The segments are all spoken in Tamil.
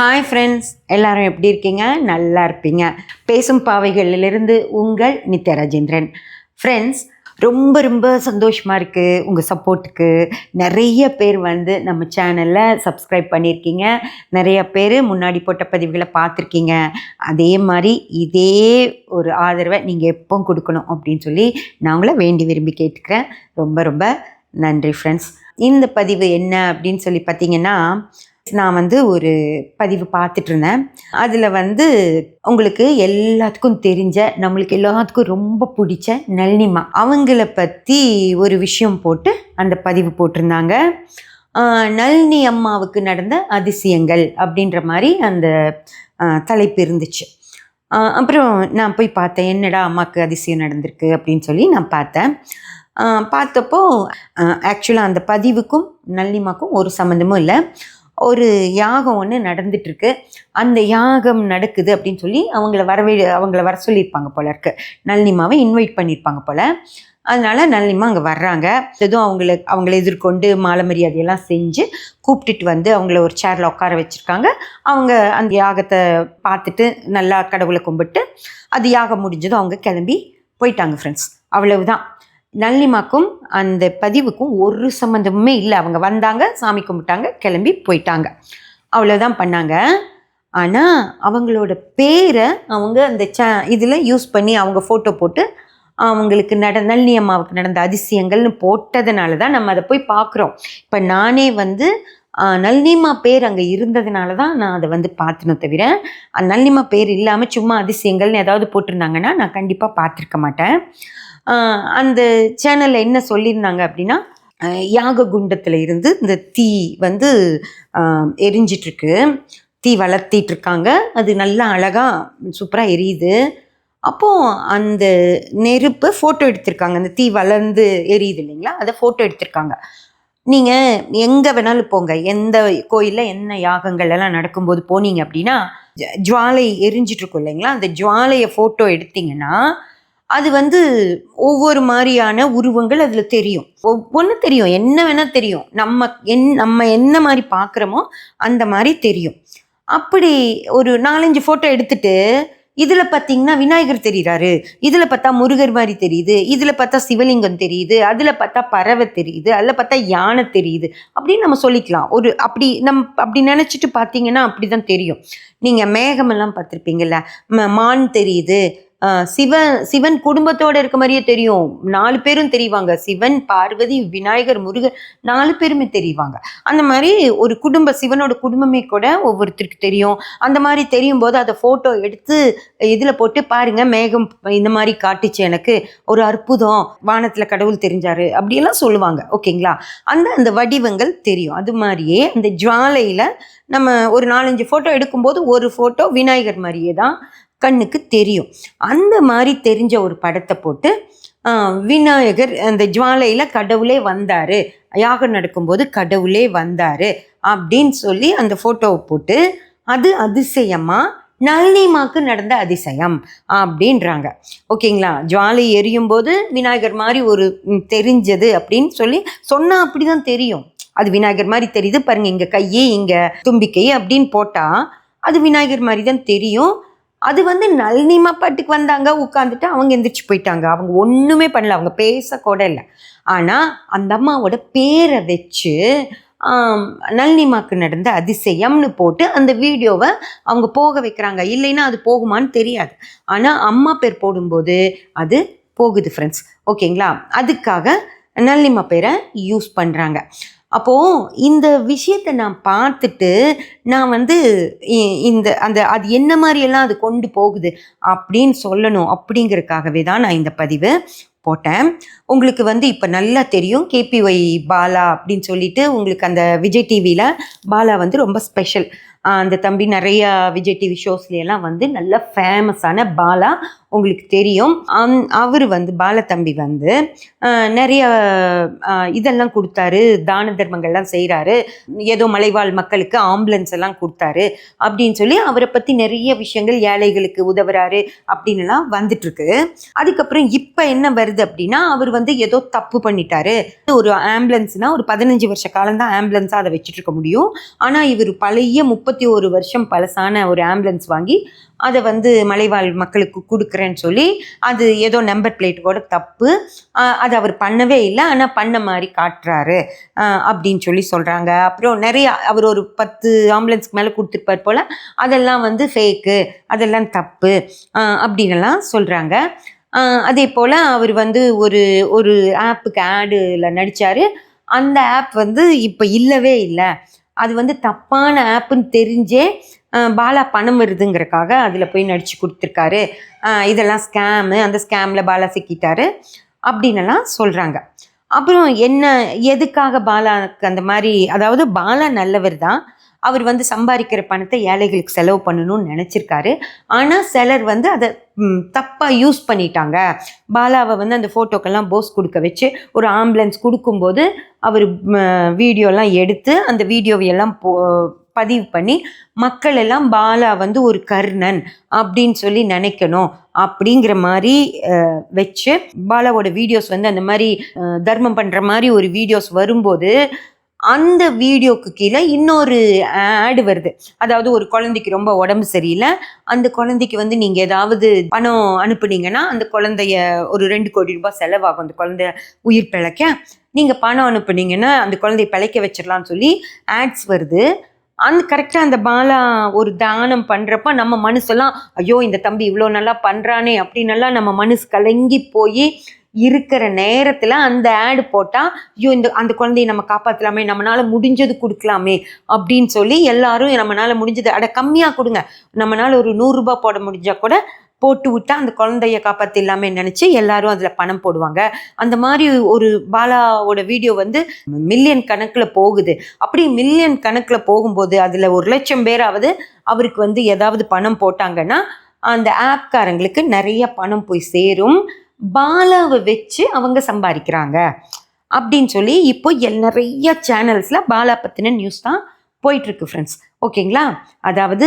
ஹாய் ஃப்ரெண்ட்ஸ் எல்லாரும் எப்படி இருக்கீங்க? நல்லா இருப்பீங்க. பேசும் பாவைகளிலிருந்து உங்கள் நித்ய ராஜேந்திரன். ஃப்ரெண்ட்ஸ் ரொம்ப ரொம்ப சந்தோஷமாக இருக்குது உங்கள் சப்போர்ட்டுக்கு நிறைய பேர் வந்து நம்ம சேனலில் சப்ஸ்கிரைப் பண்ணியிருக்கீங்க. நிறைய பேர் முன்னாடி போட்ட பதிவுகளை பார்த்துருக்கீங்க. அதே மாதிரி இதே ஒரு ஆதரவை நீங்கள் எப்போ கொடுக்கணும் அப்படின்னு சொல்லி நான் உங்களை வேண்டி விரும்பி கேட்டுக்கிறேன். ரொம்ப ரொம்ப நன்றி ஃப்ரெண்ட்ஸ் இந்த பதிவு என்ன அப்படின்னு சொல்லி பார்த்தீங்கன்னா நான் வந்து ஒரு பதிவு பார்த்துட்டு இருந்தேன் அதில் வந்து உங்களுக்கு எல்லாத்துக்கும் தெரிஞ்ச நம்மளுக்கு எல்லாத்துக்கும் ரொம்ப பிடிச்ச நளினிமா. அவங்கள பற்றி ஒரு விஷயம் போட்டு அந்த பதிவு போட்டிருந்தாங்க. நளினி அம்மாவுக்கு நடந்த அதிசயங்கள் அப்படின்ற மாதிரி அந்த தலைப்பு இருந்துச்சு. அப்புறம் நான் போய் பார்த்தேன் என்னடா அம்மாவுக்கு அதிசயம் நடந்திருக்கு அப்படின்னு சொல்லி நான் பார்த்தேன். பார்த்தப்போ ஆக்சுவலாக அந்த பதிவுக்கும் நளினிமாக்கும் ஒரு சம்மந்தமும் இல்லை. ஒரு யாகம் ஒன்று நடந்துட்டுருக்கு. அந்த யாகம் நடக்குது அப்படின்னு சொல்லி அவங்கள வரவே அவங்கள வர சொல்லியிருப்பாங்க போல இருக்கு. நளினிமாவை இன்வைட் பண்ணியிருப்பாங்க போல. அதனால நளினிமா அங்கே வர்றாங்க. எதுவும் அவங்கள அவங்கள எதிர்கொண்டு மாலை மரியாதையெல்லாம் செஞ்சு கூப்பிட்டுட்டு வந்து அவங்கள ஒரு சேரில் உட்கார வச்சுருக்காங்க. அவங்க அந்த யாகத்தை பார்த்துட்டு நல்லா கடவுளை கும்பிட்டு அது யாகம் முடிஞ்சதும் அவங்க கிளம்பி போயிட்டாங்க ஃப்ரெண்ட்ஸ் அவ்வளவுதான். நளினிமாக்கும் அந்த பதிவுக்கும் ஒரு சம்மந்தமுமே இல்லை. அவங்க வந்தாங்க சாமி கும்பிட்டாங்க கிளம்பி போயிட்டாங்க. அவ்வளோதான் பண்ணாங்க. ஆனால் அவங்களோட பேரை அவங்க அந்த ச இதில் யூஸ் பண்ணி அவங்க ஃபோட்டோ போட்டு அவங்களுக்கு நட நளினி அம்மாவுக்கு நடந்த அதிசயங்கள்னு போட்டதுனால தான் நம்ம அதை போய் பார்க்குறோம். இப்போ நானே வந்து நளினிமா பேர் அங்கே இருந்ததுனால தான் நான் அதை வந்து பார்த்தனும் தவிர நளினிமா பேர் இல்லாமல் சும்மா அதிசயங்கள்னு ஏதாவது போட்டிருந்தாங்கன்னா நான் கண்டிப்பாக பார்த்துருக்க மாட்டேன். அந்த சேனலில் என்ன சொல்லியிருந்தாங்க அப்படின்னா யாக குண்டத்தில் இருந்து இந்த தீ வந்து எரிஞ்சிட்ருக்கு. தீ வளர்த்திட்டு இருக்காங்க அது நல்லா அழகாக சூப்பராக எரியுது. அப்போது அந்த நெருப்பு ஃபோட்டோ எடுத்திருக்காங்க. அந்த தீ வளர்ந்து எரியுது இல்லைங்களா? அதை ஃபோட்டோ எடுத்திருக்காங்க. நீங்கள் எங்கே வேணாலும் போங்க. எந்த கோயிலில் என்ன யாகங்கள் எல்லாம் நடக்கும்போது போனீங்க அப்படின்னா ஜ- ஜுவாலை எரிஞ்சிட்ருக்கும் இல்லைங்களா? அந்த ஜுவாலையை ஃபோட்டோ எடுத்தீங்கன்னா அது வந்து ஒவ்வொரு மாதிரியான உருவங்கள் அதில் தெரியும். ஒவ்வொன்று தெரியும். என்ன வேணால் தெரியும். நம்ம என் நம்ம என்ன மாதிரி பார்க்குறோமோ அந்த மாதிரி தெரியும். அப்படி ஒரு நாலஞ்சு ஃபோட்டோ எடுத்துட்டு இதில் பார்த்தீங்கன்னா விநாயகர் தெரிகிறாரு இதில் பார்த்தா முருகர் மாதிரி தெரியுது. இதில் பார்த்தா சிவலிங்கம் தெரியுது. அதில் பார்த்தா பறவை தெரியுது. அதில் பார்த்தா யானை தெரியுது. அப்படின்னு நம்ம சொல்லிக்கலாம். ஒரு அப்படி நம் அப்படி நினச்சிட்டு பார்த்தீங்கன்னா அப்படி தான் தெரியும். நீங்கள் மேகமெல்லாம் பார்த்துருப்பீங்கள்ல ம- மான் தெரியுது. சிவன் சிவன் குடும்பத்தோட இருக்க மாதிரியே தெரியும். நாலு பேரும் தெரிவாங்க. சிவன் பார்வதி விநாயகர் முருகர் நாலு பேருமே தெரிவாங்க. அந்த மாதிரி ஒரு குடும்ப சிவனோட குடும்பமே கூட ஒவ்வொருத்தருக்கு தெரியும். அந்த மாதிரி தெரியும் போது அதை ஃபோட்டோ எடுத்து இதில் போட்டு பாருங்க மேகம் இந்த மாதிரி காட்டுச்சு எனக்கு. ஒரு அற்புதம். வானத்தில் கடவுள் தெரிஞ்சாரு. அப்படியெல்லாம் சொல்லுவாங்க. ஓகேங்களா? அந்த அந்த வடிவங்கள் தெரியும். அது மாதிரியே அந்த ஜுவாலையில் நம்ம ஒரு நாலஞ்சு ஃபோட்டோ எடுக்கும்போது ஒரு ஃபோட்டோ விநாயகர் மாதிரியே தான் கண்ணுக்கு தெரியும். அந்த மாதிரி தெரிஞ்ச ஒரு படத்தை போட்டு விநாயகர் அந்த ஜுவாலையில் கடவுளே வந்தார். யாகம் நடக்கும்போது கடவுளே வந்தார் அப்படின்னு சொல்லி அந்த ஃபோட்டோவை போட்டு அது அதிசயமாக நளினிமாக்கு நடந்த அதிசயம் அப்படின்றாங்க. ஓகேங்களா? ஜுவாலை எரியும் போது விநாயகர் மாதிரி ஒரு தெரிஞ்சது அப்படின்னு சொல்லி சொன்னால் அப்படி தான் தெரியும். அது விநாயகர் மாதிரி தெரியுது. பாருங்க இங்கே கையே இங்கே தும்பிக்கை அப்படின்னு போட்டால் அது விநாயகர் மாதிரி தான் தெரியும். அது வந்து நளினிமா பாட்டுக்கு வந்தாங்க உட்காந்துட்டு அவங்க எந்திரிச்சு போயிட்டாங்க. அவங்க ஒன்றுமே பண்ணல அவங்க பேசக்கூட இல்லை. ஆனால் அந்த அம்மாவோட பேரை வச்சு நளினிமாக்கு நடந்த அதிசயம்னு போட்டு அந்த வீடியோவை அவங்க போக வைக்கிறாங்க. இல்லைன்னா அது போகுமான்னு தெரியாது. ஆனால் அம்மா பேர் போடும்போது அது போகுது ஃப்ரெண்ட்ஸ் ஓகேங்களா அதுக்காக நளினிமா பேரை யூஸ் பண்ணுறாங்க அப்போது இந்த விஷயத்தை நான் பார்த்துட்டு நான் வந்து இ- இந்த அந்த அது என்ன மாதிரியெல்லாம் அது கொண்டு போகுது அப்படின்னு சொல்லணும் அப்படிங்கிறதுக்காகவே தான் நான் இந்த பதிவு போட்டேன். உங்களுக்கு வந்து இப்போ நல்லா தெரியும். கேபிஒய் பாலா அப்படின்னு சொல்லிட்டு உங்களுக்கு அந்த விஜய் டிவியில் பாலா வந்து ரொம்ப ஸ்பெஷல் அந்த தம்பி நிறைய விஜய் டிவி ஷோஸ்லாம் வந்து நல்ல ஃபேமஸான பாலா உங்களுக்கு தெரியும். அவர் வந்து பால தம்பி வந்து நிறைய இதெல்லாம் கொடுத்தாரு. தான தர்மங்கள்லாம் செய்கிறாரு ஏதோ மலைவாழ் மக்களுக்கு ஆம்புலன்ஸ் எல்லாம் கொடுத்தாரு அப்படின்னு சொல்லி அவரை பற்றி நிறைய விஷயங்கள் ஏழைகளுக்கு உதவுறாரு அப்படின்லாம் வந்துட்டுருக்கு. அதுக்கப்புறம் இப்போ என்ன வருது அப்படின்னா அவர் வந்து ஏதோ தப்பு பண்ணிட்டாரு. ஒரு ஆம்புலன்ஸ்னால் ஒரு பதினஞ்சு வருஷ காலம் தான் ஆம்புலன்ஸாக அதை வச்சுட்டு இருக்க முடியும். ஆனால் இவர் பழைய முப்பத்தி ஒரு வருஷம் பழசான ஒரு ஆம்புலன்ஸ் வாங்கி அதை வந்து மலைவாழ் மக்களுக்கு கொடுக்குறேன்னு சொல்லி அது ஏதோ நம்பர் பிளேட் கூட தப்பு. அது அவர் பண்ணவே இல்லை ஆனால் பண்ண மாதிரி காட்டுறாரு. அப்படின்னு சொல்லி சொல்கிறாங்க அப்புறம் நிறைய அவர் ஒரு பத்து ஆம்புலன்ஸ்க்கு மேலே கொடுத்துருப்பார் போல் அதெல்லாம் வந்து ஃபேக்கு அதெல்லாம் தப்பு அப்படின்லாம் சொல்கிறாங்க அதே போல் அவர் வந்து ஒரு ஒரு ஆப்புக்கு ஆடில் நடித்தார் அந்த ஆப் வந்து இப்போ இல்லவே இல்லை. அது வந்து தப்பான ஆப்புன்னு தெரிஞ்சே பாலா பணம் வருதுங்கிறக்காக அதில் போய் நடித்து கொடுத்துருக்காரு. இதெல்லாம் ஸ்கேமு அந்த ஸ்கேமில் பாலா சிக்கிட்டாரு அப்படின்னுலாம் சொல்கிறாங்க அப்புறம் என்ன எதுக்காக பாலாவுக்கு அந்த மாதிரி அதாவது பாலா நல்லவர் தான். அவர் வந்து சம்பாதிக்கிற பணத்தை ஏழைகளுக்கு செலவு பண்ணணும்னு நினச்சிருக்காரு. ஆனால் சிலர் வந்து அதை தப்பாக யூஸ் பண்ணிட்டாங்க. பாலாவை வந்து அந்த ஃபோட்டோக்கெல்லாம் போஸ் கொடுக்க வச்சு ஒரு ஆம்புலன்ஸ் கொடுக்கும்போது அவர் வீடியோலாம் எடுத்து அந்த வீடியோவையெல்லாம் போ பதிவு பண்ணி மக்கள் எல்லாம் பாலா வந்து ஒரு கர்ணன் அப்படின்னு சொல்லி நினைக்கணும் அப்படிங்கிற மாதிரி வச்சு பாலாவோட வீடியோஸ் வந்து அந்த மாதிரி தர்மம் பண்ணுற மாதிரி ஒரு வீடியோஸ் வரும்போது அந்த வீடியோக்கு கீழே இன்னொரு ஆடு வருது. அதாவது ஒரு குழந்தைக்கு ரொம்ப உடம்பு சரியில்லை. அந்த குழந்தைக்கு வந்து நீங்கள் ஏதாவது பணம் அனுப்புனீங்கன்னா அந்த குழந்தைய ஒரு ரெண்டு கோடி ரூபாய் செலவாகும். அந்த குழந்தைய உயிர் பிழைக்க. நீங்கள் பணம் அனுப்புனீங்கன்னா அந்த குழந்தைய பிழைக்க வச்சிடலாம்னு சொல்லி ஆட்ஸ் வருது. அந்த கரெக்டாக அந்த பாலா ஒரு தானம் பண்ணுறப்ப நம்ம மனசெல்லாம் ஐயோ இந்த தம்பி இவ்வளோ நல்லா பண்ணுறானே அப்படின்னெல்லாம் நம்ம மனசு கலங்கி போய் இருக்கிற நேரத்தில் அந்த ஆடு போட்டால் ஐயோ இந்த அந்த குழந்தைய நம்ம காப்பாற்றலாமே நம்மளால் முடிஞ்சது கொடுக்கலாமே அப்படின்னு சொல்லி எல்லாரும் நம்மளால் முடிஞ்சது அட கம்மியாக கொடுங்க. நம்மளால் ஒரு நூறுரூபா போட முடிஞ்சால் கூட போட்டு விட்டா அந்த குழந்தைய காப்பாற்றிடலாமே நினச்சி எல்லாரும் அதில் பணம் போடுவாங்க. அந்த மாதிரி ஒரு பாலாவோட வீடியோ வந்து மில்லியன் கணக்கில் போகுது. அப்படி மில்லியன் கணக்கில் போகும்போது அதில் ஒரு லட்சம் பேராவது அவருக்கு வந்து ஏதாவது பணம் போட்டாங்கன்னா அந்த ஆப்காரங்களுக்கு நிறைய பணம் போய் சேரும். பாலாவை வச்சு அவங்க சம்பாதிக்கிறாங்க. அப்படின்னு சொல்லி இப்போ எல் நிறைய சேனல்ஸில் பாலா பற்றின நியூஸ் தான் போயிட்டுருக்கு ஃப்ரெண்ட்ஸ் ஓகேங்களா? அதாவது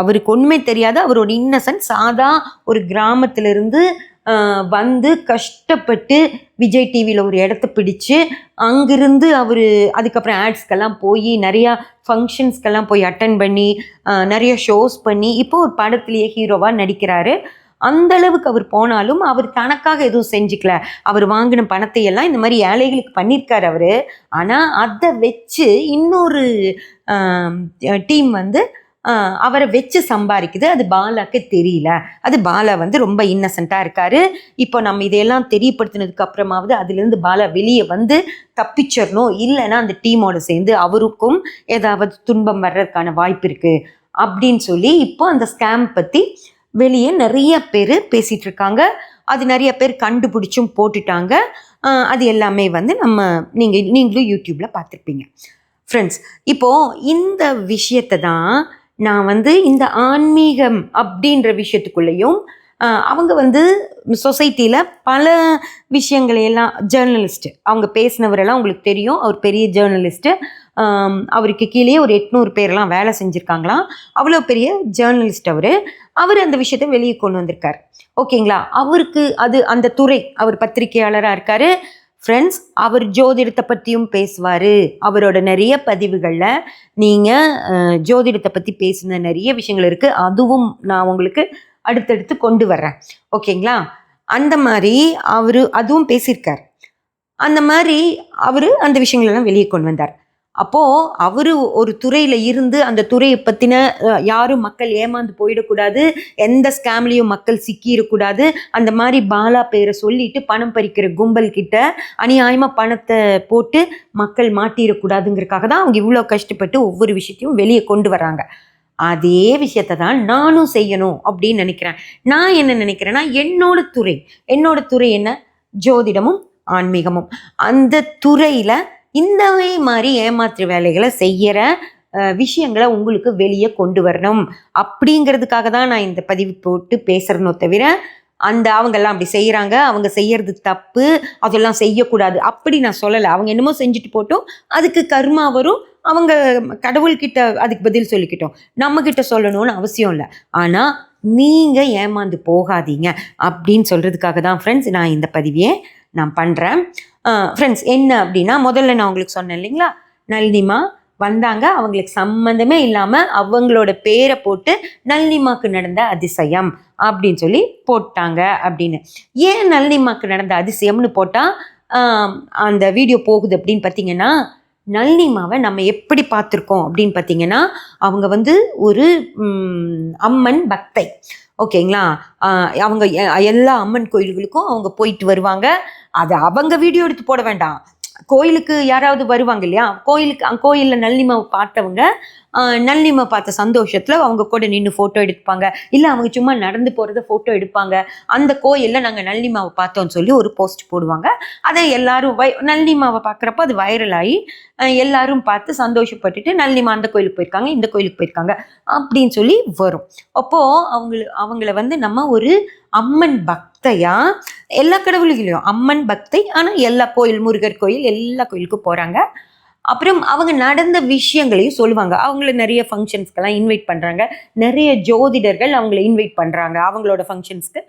அவருக்கு ஒன்றுமே தெரியாது அவரோட இன்னசென்ட் சாதா ஒரு கிராமத்திலிருந்து வந்து கஷ்டப்பட்டு விஜய் டிவியில் ஒரு இடத்த பிடிச்சு அங்கிருந்து அவர் அதுக்கப்புறம் ஆட்ஸ்க்கெல்லாம் போய் நிறையா ஃபங்க்ஷன்ஸ்க்கெல்லாம் போய் அட்டன் பண்ணி நிறைய ஷோஸ் பண்ணி இப்போ ஒரு படத்துலேயே ஹீரோவாக நடிக்கிறாரு. அந்த அளவுக்கு அவர் போனாலும் அவர் தனக்காக எதுவும் செஞ்சுக்கல. அவர் வாங்கின பணத்தை எல்லாம் இந்த மாதிரி ஏழைகளுக்கு பண்ணியிருக்காரு அவர். ஆனால் அதை வச்சு இன்னொரு டீம் வந்து அவரை வச்சு சம்பாதிக்குது. அது பாலாக்கு தெரியல. அது பாலா வந்து ரொம்ப இன்னசென்ட்டாக இருக்காரு. இப்போ நம்ம இதையெல்லாம் தெரியப்படுத்தினதுக்கு அப்புறமாவது அதுலேருந்து பாலா வெளியே வந்து தப்பிச்சிடணும் இல்லைன்னா அந்த டீமோட சேர்ந்து அவருக்கும் ஏதாவது துன்பம் வர்றதுக்கான வாய்ப்பு இருக்குது அப்படின்னு சொல்லி இப்போ அந்த ஸ்கேம் பற்றி வெளியே நிறைய பேர் பேசிகிட்டு இருக்காங்க அது நிறைய பேர் கண்டுபிடிச்சும் போட்டுட்டாங்க. அது எல்லாமே வந்து நம்ம நீங்கள் நீங்களும் யூடியூப்பில் பார்த்துருப்பீங்க. ஃப்ரெண்ட்ஸ் இப்போது இந்த விஷயத்தை தான் நான் வந்து இந்த ஆன்மீகம் அப்படின்ற விஷயத்துக்குள்ளேயும் அவங்க வந்து சொசைட்டியில் பல விஷயங்களையெல்லாம் ஜேர்னலிஸ்ட்டு அவங்க பேசினவரெல்லாம் உங்களுக்கு தெரியும். அவர் பெரிய ஜேர்னலிஸ்ட்டு அவருக்கு கீழே ஒரு எட்நூறு பேர்லாம் வேலை செஞ்சுருக்காங்களாம். அவ்வளோ பெரிய ஜேர்னலிஸ்ட் அவர். அவர் அந்த விஷயத்தை வெளியே கொண்டு வந்திருக்கார். ஓகேங்களா? அவருக்கு அது அந்த துறை அவர் பத்திரிகையாளராக இருக்கார். ஃப்ரெண்ட்ஸ் அவர் ஜோதிடத்தை பற்றியும் பேசுவார். அவரோட நிறைய பதிவுகளில் நீங்கள் ஜோதிடத்தை பற்றி பேசின நிறைய விஷயங்கள் இருக்குது அதுவும் நான் உங்களுக்கு அடுத்தடுத்து கொண்டு வர்றேன். ஓகேங்களா? அந்த மாதிரி அவர் அதுவும் பேசியிருக்கார். அந்த மாதிரி அவர் அந்த விஷயங்களெல்லாம் வெளியே கொண்டு வந்தார். அப்போது அவர் ஒரு துறையில் இருந்து அந்த துறையை பற்றின யாரும் மக்கள் ஏமாந்து போயிடக்கூடாது எந்த ஸ்கேம்லேயும் மக்கள் சிக்கிடக்கூடாது அந்த மாதிரி பாலா பேரை சொல்லிட்டு பணம் பறிக்கிற கும்பல் கிட்ட அநியாயமாக பணத்தை போட்டு மக்கள் மாட்டிடக்கூடாதுங்கிறதுக்காக தான் அவங்க இவ்வளோ கஷ்டப்பட்டு ஒவ்வொரு விஷயத்தையும் வெளியே கொண்டு வராங்க அதே விஷயத்தை தான் நானும் செய்யணும் அப்படின்னு நினைக்கிறேன். நான் என்ன நினைக்கிறேன்னா என்னோட துறை என்னோட துறை என்ன? ஜோதிடமும் ஆன்மீகமும். அந்த துறையில் இந்த மாதிரி ஏமாற்று வேலைகளை செய்கிற விஷயங்களை உங்களுக்கு வெளியே கொண்டு வரணும். அப்படிங்கிறதுக்காக தான் நான் இந்த பதிவு போட்டு பேசுகிறனோ தவிர அந்த அவங்கெல்லாம் அப்படி செய்கிறாங்க அவங்க செய்யறது தப்பு. அதெல்லாம் செய்யக்கூடாது. அப்படி நான் சொல்லலை. அவங்க என்னமோ செஞ்சுட்டு போட்டோம். அதுக்கு கர்மா வரும். அவங்க கடவுள்கிட்ட அதுக்கு பதில் சொல்லிக்கிட்டோம். நம்மக்கிட்ட சொல்லணும்னு அவசியம் இல்லை. ஆனால் நீங்கள் ஏமாந்து போகாதீங்க அப்படின்னு சொல்கிறதுக்காக தான் ஃப்ரெண்ட்ஸ் நான் இந்த பதிவியை நான் பண்ணுறேன் ஃப்ரெண்ட்ஸ் என்ன அப்படின்னா முதல்ல நான் உங்களுக்கு சொன்னேன் இல்லைங்களா? நளினிமா வந்தாங்க. அவங்களுக்கு சம்மந்தமே இல்லாமல் அவங்களோட பேரை போட்டு நளினிமாக்கு நடந்த அதிசயம் அப்படின்னு சொல்லி போட்டாங்க அப்படின்னு. ஏன் நளினிமாக்கு நடந்த அதிசயம்னு போட்டால் அந்த வீடியோ போகுது அப்படின்னு பார்த்தீங்கன்னா நளினிமாவை நம்ம எப்படி பார்த்துருக்கோம் அப்படின்னு பார்த்தீங்கன்னா அவங்க வந்து ஒரு அம்மன் பக்தை. ஓகேங்களா? ஆஹ் அவங்க எல்லா அம்மன் கோயில்களுக்கும் அவங்க போயிட்டு வருவாங்க. அதை அவங்க வீடியோ எடுத்து போட வேண்டாம். கோயிலுக்கு யாராவது வருவாங்க இல்லையா? கோயிலுக்கு கோயிலில் நல்லிமை பார்த்தவங்க நல்லிமை பார்த்த சந்தோஷத்தில் அவங்க கூட நின்று ஃபோட்டோ எடுப்பாங்க. இல்லை அவங்க சும்மா நடந்து போகிறத ஃபோட்டோ எடுப்பாங்க. அந்த கோயிலில் நாங்கள் நல்லிமாவை பார்த்தோம்னு சொல்லி ஒரு போஸ்ட் போடுவாங்க. அதை எல்லாரும் வை நல்லிமாவை பார்க்குறப்ப அது வைரல் ஆகி எல்லாரும் பார்த்து சந்தோஷப்பட்டுட்டு நல்லிமா அந்த கோயிலுக்கு போயிருக்காங்க இந்த கோயிலுக்கு போயிருக்காங்க அப்படின்னு சொல்லி வரும். அப்போது அவங்கள அவங்கள வந்து நம்ம ஒரு அம்மன் பக்தையா எல்லா கடவுள்களையும். அம்மன் பக்தை ஆனால் எல்லா கோயில் முருகர் கோயில் எல்லா கோயிலுக்கும் போகிறாங்க அப்புறம் அவங்க நடந்த விஷயங்களையும் சொல்லுவாங்க. அவங்கள நிறைய ஃபங்க்ஷன்ஸ்க்கெல்லாம் இன்வைட் பண்ணுறாங்க நிறைய ஜோதிடர்கள் அவங்கள இன்வைட் பண்ணுறாங்க அவங்களோட ஃபங்க்ஷன்ஸ்க்கு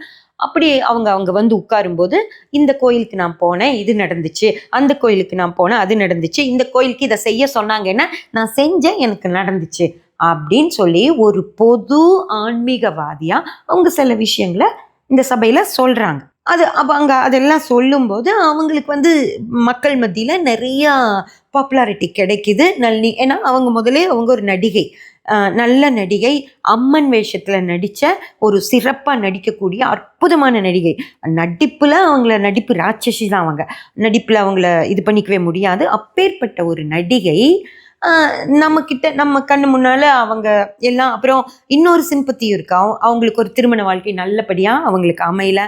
அப்படி அவங்க அவங்க வந்து உட்காரும்போது இந்த கோயிலுக்கு நான் போனேன் இது நடந்துச்சு. அந்த கோயிலுக்கு நான் போனேன் அது நடந்துச்சு. இந்த கோயிலுக்கு இதை செய்ய சொன்னாங்கன்னா நான் செஞ்சேன் எனக்கு நடந்துச்சு. அப்படின்னு சொல்லி ஒரு பொது ஆன்மீகவாதியாக அவங்க சில விஷயங்களை இந்த சபையில் சொல்கிறாங்க அது அப்போ அங்கே அதெல்லாம் சொல்லும்போது அவங்களுக்கு வந்து மக்கள் மத்தியில் நிறையா பாப்புலாரிட்டி கிடைக்குது. நளினி ஏன்னா அவங்க முதலே அவங்க ஒரு நடிகை. நல்ல நடிகை அம்மன் வேஷத்தில் நடித்த ஒரு சிறப்பாக நடிக்கக்கூடிய அற்புதமான நடிகை. நடிப்பில் அவங்கள நடிப்பு ராட்சசி தான் அவங்க. நடிப்பில் அவங்கள இது பண்ணிக்கவே முடியாது. அப்பேற்பட்ட ஒரு நடிகை நம்ம நம்மக்கிட்ட நம்ம கண்ணு முன்னால் அவங்க எல்லாம் அப்புறம் இன்னொரு சிம்பத்தியும் இருக்கு? அவங்களுக்கு ஒரு திருமண வாழ்க்கை நல்லபடியாக அவங்களுக்கு அமையல.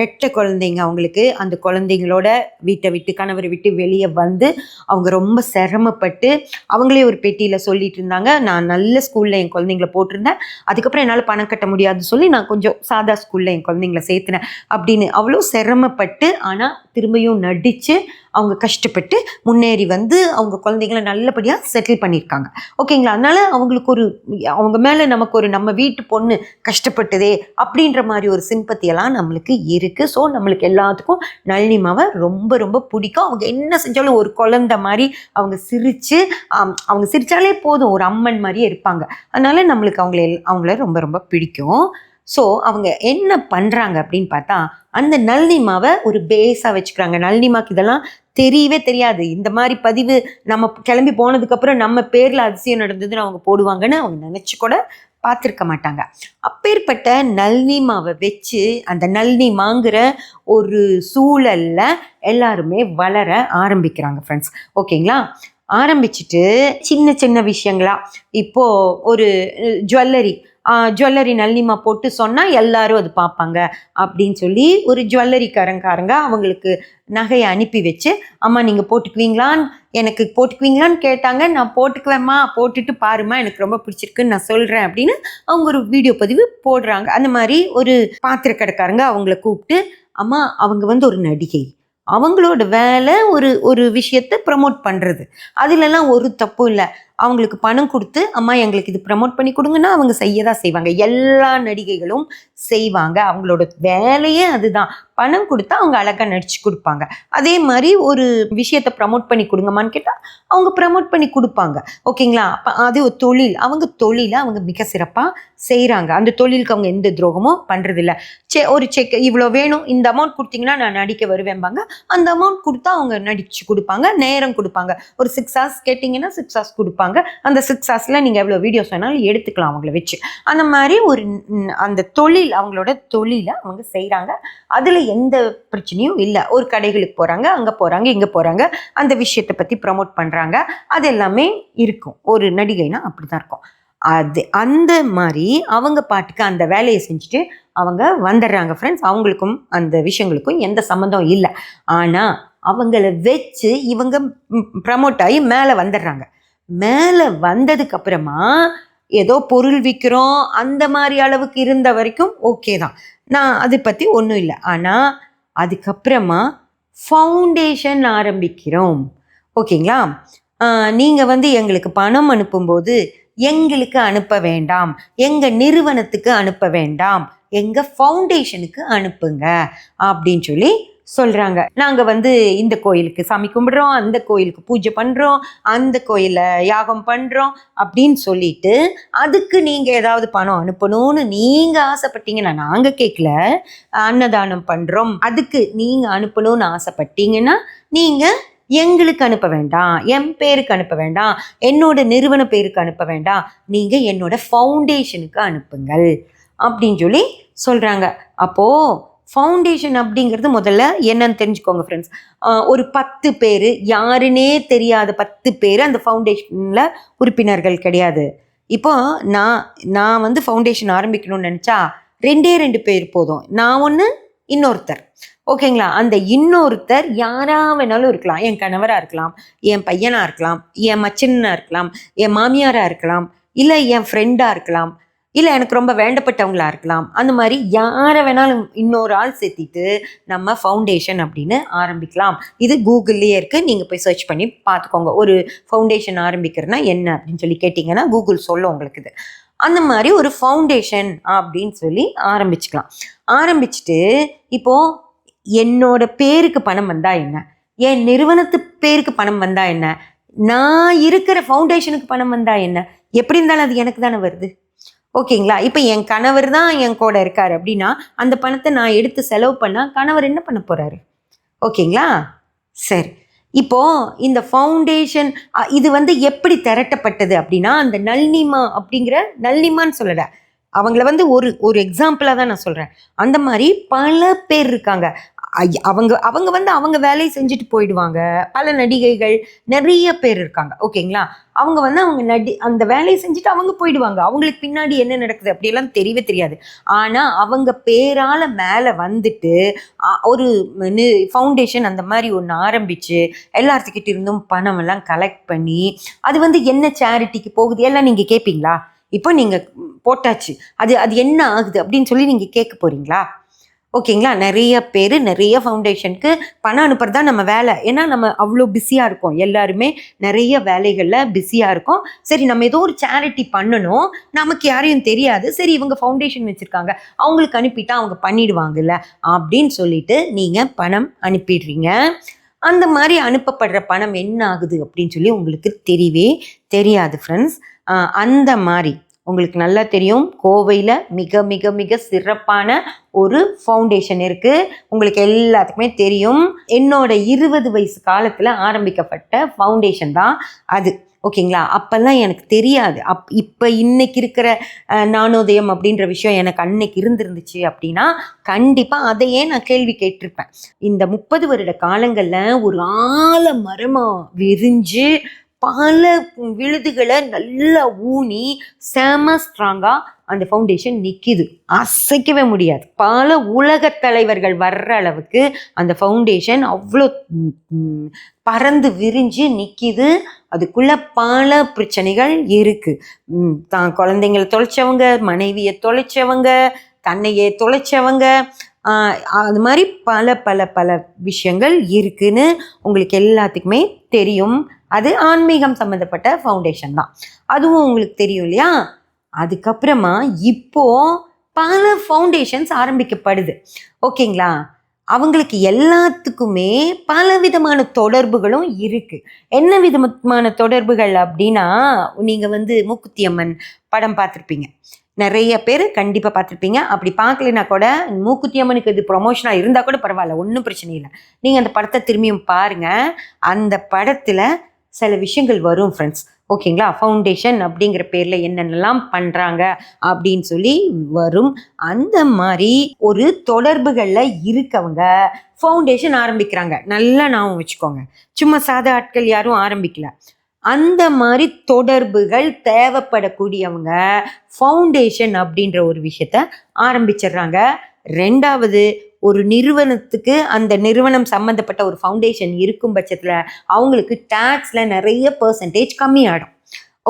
ரெட்டை குழந்தைங்க அவங்களுக்கு. அந்த குழந்தைங்களோட வீட்டை விட்டு கணவரை விட்டு வெளியே வந்து அவங்க ரொம்ப சிரமப்பட்டு அவங்களே ஒரு பெட்டியில் சொல்லிட்டு இருந்தாங்க. நான் நல்ல ஸ்கூலில் என் குழந்தைங்கள போட்டிருந்தேன். அதுக்கப்புறம் என்னால் பணம் கட்ட முடியாதுன்னு சொல்லி நான் கொஞ்சம் சாதா ஸ்கூலில் என் குழந்தைங்கள சேர்த்துனேன் அப்படின்னு. அவ்வளோ சிரமப்பட்டு ஆனால் திரும்பியும் நடித்து அவங்க கஷ்டப்பட்டு முன்னேறி வந்து அவங்க குழந்தைங்கள நல்லபடியாக செட்டில் பண்ணியிருக்காங்க. ஓகேங்களா அதனால அவங்களுக்கு ஒரு அவங்க மேலே நமக்கு ஒரு நம்ம வீட்டு பொண்ணு கஷ்டப்பட்டதே அப்படின்ற மாதிரி ஒரு சிம்பத்தியெல்லாம் நம்மளுக்கு இருக்குது ஸோ நம்மளுக்கு எல்லாத்துக்கும் நளினிமாவை ரொம்ப ரொம்ப பிடிக்கும். அவங்க என்ன செஞ்சாலும் ஒரு குழந்த மாதிரி அவங்க சிரித்து அவங்க சிரித்தாலே போதும். ஒரு அம்மன் மாதிரியே இருப்பாங்க. அதனால் நம்மளுக்கு அவங்கள எல்- அவங்கள ரொம்ப ரொம்ப பிடிக்கும். ஸோ அவங்க என்ன பண்ணுறாங்க அப்படின்னு பார்த்தா அந்த நளினிமாவை ஒரு பேஸாக வச்சுக்கிறாங்க. நளினிமாக்கு இதெல்லாம் தெரியவே தெரியாது. இந்த மாதிரி பதிவு நம்ம கிளம்பி போனதுக்கப்புறம் நம்ம பேரில் அதிசயம் நடந்ததுன்னு அவங்க போடுவாங்கன்னு அவங்க நினச்சி கூட பார்த்துருக்க மாட்டாங்க. அப்பேற்பட்ட நல்னிமாவை வச்சு அந்த நல்னிமாங்கிற ஒரு சூழலில் எல்லாருமே வளர ஆரம்பிக்கிறாங்க ஃப்ரெண்ட்ஸ் ஓகேங்களா? ஆரம்பிச்சிட்டு சின்ன சின்ன விஷயங்களா. இப்போது ஒரு ஜுவல்லரி ஜுவல்லரி நல்லிமா போட்டு சொன்னால் எல்லாரும் அது பார்ப்பாங்க அப்படின்னு சொல்லி ஒரு ஜுவல்லரிக்காரங்காரங்க அவங்களுக்கு நகையை அனுப்பி வச்சு அம்மா நீங்கள் போட்டுக்குவீங்களான்னு எனக்கு போட்டுக்குவீங்களான்னு கேட்டாங்க. நான் போட்டுக்குவேம்மா போட்டுட்டு பாருமா எனக்கு ரொம்ப பிடிச்சிருக்குன்னு நான் சொல்கிறேன் அப்படின்னு அவங்க ஒரு வீடியோ பதிவு போடுறாங்க. அந்த மாதிரி ஒரு பாத்திர கடைக்காரங்க அவங்கள கூப்பிட்டு அம்மா அவங்க வந்து ஒரு நடிகை. அவங்களோட வேலை ஒரு ஒரு விஷயத்தை ப்ரமோட் பண்ணுறது அதுலலாம் ஒரு தப்பும் இல்லை. அவங்களுக்கு பணம் கொடுத்து அம்மா எங்களுக்கு இது ப்ரமோட் பண்ணி கொடுங்கன்னா அவங்க செய்ய தான் செய்வாங்க. எல்லா நடிகைகளும் செய்வாங்க. அவங்களோட வேலையே அதுதான். பணம் கொடுத்தா அவங்க அழகாக நடிச்சு கொடுப்பாங்க. அதே மாதிரி ஒரு விஷயத்தை ப்ரமோட் பண்ணி கொடுங்கம்மான்னு கேட்டால் அவங்க ப்ரமோட் பண்ணி கொடுப்பாங்க. ஓகேங்களா? அப்போ அது ஒரு தொழில். அவங்க தொழிலை அவங்க மிக சிறப்பாக செய்கிறாங்க அந்த தொழிலுக்கு அவங்க எந்த துரோகமும் பண்ணுறதில்ல செ ஒரு செக் இவ்வளோ வேணும் இந்த அமௌண்ட் கொடுத்தீங்கன்னா நான் நடிக்க வருவேன்பாங்க. அந்த அமௌண்ட் கொடுத்தா அவங்க நடிச்சு கொடுப்பாங்க நேரம் கொடுப்பாங்க. ஒரு சிக்ஸ் ஹவர்ஸ் கேட்டிங்கன்னா சிக்ஸ் ஹவர்ஸ் கொடுப்பாங்க. அந்த சிக்ஸ் ஹவர்ஸில் நீங்கள் எவ்வளோ வீடியோஸ் வேணாலும் எடுத்துக்கலாம் அவங்கள வச்சு. அந்த மாதிரி ஒரு அந்த தொழில் அவங்களோட தொழிலை அவங்க செய்கிறாங்க அதில் எந்த பிரச்சனையும் இல்லை. ஒரு கடைகளுக்கு போகிறாங்க அங்கே போகிறாங்க இங்கே போகிறாங்க அந்த விஷயத்தை பற்றி ப்ரமோட் பண்ணுறாங்க அது எல்லாமே இருக்கும். ஒரு நடிகைனா அப்படி தான் இருக்கும். அது அந்த மாதிரி அவங்க பாட்டுக்கு அந்த வேலையை செஞ்சுட்டு அவங்க வந்துடுறாங்க ஃப்ரெண்ட்ஸ் அவங்களுக்கும் அந்த விஷயங்களுக்கும் எந்த சம்மந்தம் இல்லை. ஆனால் அவங்கள வச்சு இவங்க ப்ரமோட் ஆகி மேலே வந்துடுறாங்க. மேலே வந்ததுக்கு அப்புறமா ஏதோ பொருள் விற்கிறோம் அந்த மாதிரி அளவுக்கு இருந்த வரைக்கும் ஓகே தான். நான் அதை பற்றி ஒன்றும் இல்லை. ஆனால் அதுக்கப்புறமா ஃபவுண்டேஷன் ஆரம்பிக்கிறோம். ஓகேங்களா நீங்கள் வந்து எங்களுக்கு பணம் அனுப்பும்போது எங்களுக்கு அனுப்ப வேண்டாம். எங்கள் நிறுவனத்துக்கு அனுப்ப வேண்டாம். எங்கள் ஃபவுண்டேஷனுக்கு அனுப்புங்க. அப்படின்னு சொல்லி சொல்கிறாங்க நாங்கள் வந்து இந்த கோயிலுக்கு சாமி கும்பிடுறோம் அந்த கோயிலுக்கு பூஜை பண்ணுறோம் அந்த கோயிலில் யாகம் பண்ணுறோம் அப்படின்னு சொல்லிட்டு அதுக்கு நீங்கள் ஏதாவது பணம் அனுப்பணும்னு நீங்கள் ஆசைப்பட்டீங்கன்னா நாங்கள் கேட்கல அன்னதானம் பண்ணுறோம் அதுக்கு நீங்கள் அனுப்பணும்னு ஆசைப்பட்டீங்கன்னா நீங்கள் எங்களுக்கு அனுப்ப வேண்டாம் என் பேருக்கு அனுப்ப வேண்டாம் என்னோட நிறுவன பேருக்கு அனுப்ப வேண்டாம் நீங்கள் என்னோட ஃபவுண்டேஷனுக்கு அனுப்புங்கள் அப்படின்னு சொல்லி சொல்கிறாங்க அப்போது ஃபவுண்டேஷன் அப்படிங்கிறது முதல்ல என்னன்னு தெரிஞ்சுக்கோங்க ஃப்ரெண்ட்ஸ் ஒரு பத்து பேர் யாருன்னே தெரியாத பத்து பேர் அந்த ஃபவுண்டேஷனில் உறுப்பினர்கள் கிடையாது. இப்போ நான் நான் வந்து ஃபவுண்டேஷன் ஆரம்பிக்கணும்னு நினச்சா ரெண்டே ரெண்டு பேர் போதும். நான் ஒன்று இன்னொருத்தர். ஓகேங்களா? அந்த இன்னொருத்தர் யாராக வேணாலும் இருக்கலாம். என் கணவராக இருக்கலாம் என் பையனாக இருக்கலாம் என் மச்சனாக இருக்கலாம் என் மாமியாராக இருக்கலாம் இல்லை என் ஃப்ரெண்டாக இருக்கலாம். இல்லை எனக்கு ரொம்ப வேண்டப்பட்டவங்களா இருக்கலாம். அந்த மாதிரி யாரை வேணாலும் இன்னொரு ஆள் சேர்த்திட்டு நம்ம ஃபவுண்டேஷன் அப்படின்னு ஆரம்பிக்கலாம். இது கூகுள்லேயே இருக்குது நீங்கள் போய் சர்ச் பண்ணி பார்த்துக்கோங்க. ஒரு ஃபவுண்டேஷன் ஆரம்பிக்கிறதுனா என்ன அப்படின்னு சொல்லி கேட்டிங்கன்னா கூகுள் சொல்லும் உங்களுக்கு இது. அந்த மாதிரி ஒரு ஃபவுண்டேஷன் அப்படின்னு சொல்லி ஆரம்பிச்சுக்கலாம். ஆரம்பிச்சுட்டு இப்போது என்னோட பேருக்கு பணம் வந்தால் என்ன? என் நிறுவனத்து பேருக்கு பணம் வந்தால் என்ன? நான் இருக்கிற ஃபவுண்டேஷனுக்கு பணம் வந்தால் என்ன? எப்படி இருந்தாலும் அது எனக்கு தானே வருது? ஓகேங்களா? இப்போ என் கணவர் தான் என் கூட இருக்கார் அப்படின்னா அந்த பணத்தை நான் எடுத்து செலவு பண்ணால் கணவர் என்ன பண்ண போகிறாரு ஓகேங்களா? சரி. இப்போது இந்த ஃபவுண்டேஷன் இது வந்து எப்படி திரட்டப்பட்டது அப்படின்னா அந்த நல்னிமா அப்படிங்கிற நல்னிமான்னு சொல்லலை. அவங்கள வந்து ஒரு ஒரு எக்ஸாம்பிளாக தான் நான் சொல்கிறேன் அந்த மாதிரி பல பேர் இருக்காங்க. அவங்க அவங்க வந்து அவங்க வேலையை செஞ்சுட்டு போயிடுவாங்க. பல நடிகைகள் நிறைய பேர் இருக்காங்க. ஓகேங்களா? அவங்க வந்து அவங்க நடி அந்த வேலையை செஞ்சுட்டு அவங்க போயிடுவாங்க. அவங்களுக்கு பின்னாடி என்ன நடக்குது அப்படியெல்லாம் தெரியவே தெரியாது. ஆனால் அவங்க பேரால் மேலே வந்துட்டு ஒரு ஃபவுண்டேஷன் அந்த மாதிரி ஒன்று ஆரம்பித்து எல்லாத்துக்கிட்ட இருந்தும் பணம் எல்லாம் கலெக்ட் பண்ணி அது வந்து என்ன சேரிட்டிக்கு போகுது? எல்லாம் நீங்கள் கேட்பீங்களா இப்போ நீங்கள் போட்டாச்சு. அது அது என்ன ஆகுது அப்படின்னு சொல்லி நீங்கள் கேட்க போகிறீங்களா ஓகேங்களா? நிறைய பேர் நிறைய ஃபவுண்டேஷனுக்கு பணம் அனுப்புறது தான் நம்ம வேலை. ஏன்னா நம்ம அவ்வளோ பிஸியாக இருக்கோம். எல்லாருமே நிறைய வேலைகளில் பிஸியாக இருக்கோம். சரி நம்ம ஏதோ ஒரு சேரிட்டி பண்ணணும். நமக்கு யாரையும் தெரியாது. சரி இவங்க ஃபவுண்டேஷன் வச்சுருக்காங்க. அவங்களுக்கு அனுப்பிட்டா அவங்க பண்ணிடுவாங்கல்ல அப்படின்னு சொல்லிட்டு நீங்கள் பணம் அனுப்பிடுறீங்க. அந்த மாதிரி அனுப்பப்படுற பணம் என்ன ஆகுது அப்படின்னு சொல்லி உங்களுக்கு தெரியவே தெரியாது ஃப்ரெண்ட்ஸ் அந்த மாதிரி உங்களுக்கு நல்லா தெரியும். கோவையில் மிக மிக மிக சிறப்பான ஒரு ஃபவுண்டேஷன் இருக்குது உங்களுக்கு எல்லாத்துக்குமே தெரியும். என்னோட இருபது வயசு காலத்தில் ஆரம்பிக்கப்பட்ட ஃபவுண்டேஷன் தான் அது. ஓகேங்களா? அப்போல்லாம் எனக்கு தெரியாது. அப் இப்போ இன்னைக்கு இருக்கிற நாணோதயம் அப்படின்ற விஷயம் எனக்கு அன்னைக்கு இருந்திருந்துச்சு அப்படின்னா கண்டிப்பாக அதையே நான் கேள்வி கேட்டிருப்பேன். இந்த முப்பது வருட காலங்களில் ஒரு ஆழ மரமாக விரிஞ்சு பல விழுதுகளை நல்லா ஊனி செம ஸ்ட்ராங்காக அந்த ஃபவுண்டேஷன் நிற்கிது அசைக்கவே முடியாது. பல உலக தலைவர்கள் வர்ற அளவுக்கு அந்த ஃபவுண்டேஷன் அவ்வளோ பறந்து விரிஞ்சு நிற்கிது அதுக்குள்ளே பல பிரச்சனைகள் இருக்குது தான் குழந்தைங்களை தொலைச்சவங்க மனைவியை தொலைச்சவங்க தன்னையே தொலைச்சவங்க அது மாதிரி பல பல பல விஷயங்கள் இருக்குன்னு உங்களுக்கு எல்லாத்துக்குமே தெரியும். அது ஆன்மீகம் சம்மந்தப்பட்ட ஃபவுண்டேஷன் தான். அதுவும் உங்களுக்கு தெரியும் இல்லையா? அதுக்கப்புறமா இப்போ பல ஃபவுண்டேஷன்ஸ் ஆரம்பிக்கப்படுது. ஓகேங்களா? அவங்களுக்கு எல்லாத்துக்குமே பல விதமான தொடர்புகளும் இருக்குது என்ன விதமான தொடர்புகள் அப்படின்னா நீங்கள் வந்து மூக்குத்தி அம்மன் படம் பார்த்துருப்பீங்க. நிறைய பேர் கண்டிப்பாக பார்த்துருப்பீங்க. அப்படி பார்க்கலனா கூட மூக்குத்தி அம்மனுக்கு இது ப்ரொமோஷனாக இருந்தால் கூட பரவாயில்ல ஒன்றும் பிரச்சனை இல்லை. நீங்கள் அந்த படத்தை திரும்பியும் பாருங்கள் அந்த படத்தில் சில விஷயங்கள் வரும் ஃப்ரெண்ட்ஸ் ஓகேங்களா ஃபவுண்டேஷன் அப்படிங்கிற பேரில் என்னென்னலாம் பண்ணுறாங்க அப்படின்னு சொல்லி வரும். அந்த மாதிரி ஒரு தொடர்புகளில் இருக்கவங்க ஃபவுண்டேஷன் ஆரம்பிக்கிறாங்க. நல்லா ஞாபகம் வச்சுக்கோங்க. சும்மா சாதா ஆட்கள் யாரும் ஆரம்பிக்கல. அந்த மாதிரி தொடர்புகள் தேவைப்படக்கூடியவங்க ஃபவுண்டேஷன் அப்படின்ற ஒரு விஷயத்த ஆரம்பிச்சிடுறாங்க. ரெண்டாவது ஒரு நிறுவனத்துக்கு அந்த நிறுவனம் சம்மந்தப்பட்ட ஒரு ஃபவுண்டேஷன் இருக்கும் பட்சத்தில் அவங்களுக்கு டேக்ஸில் நிறைய பர்சன்டேஜ் கம்மியாகிடும்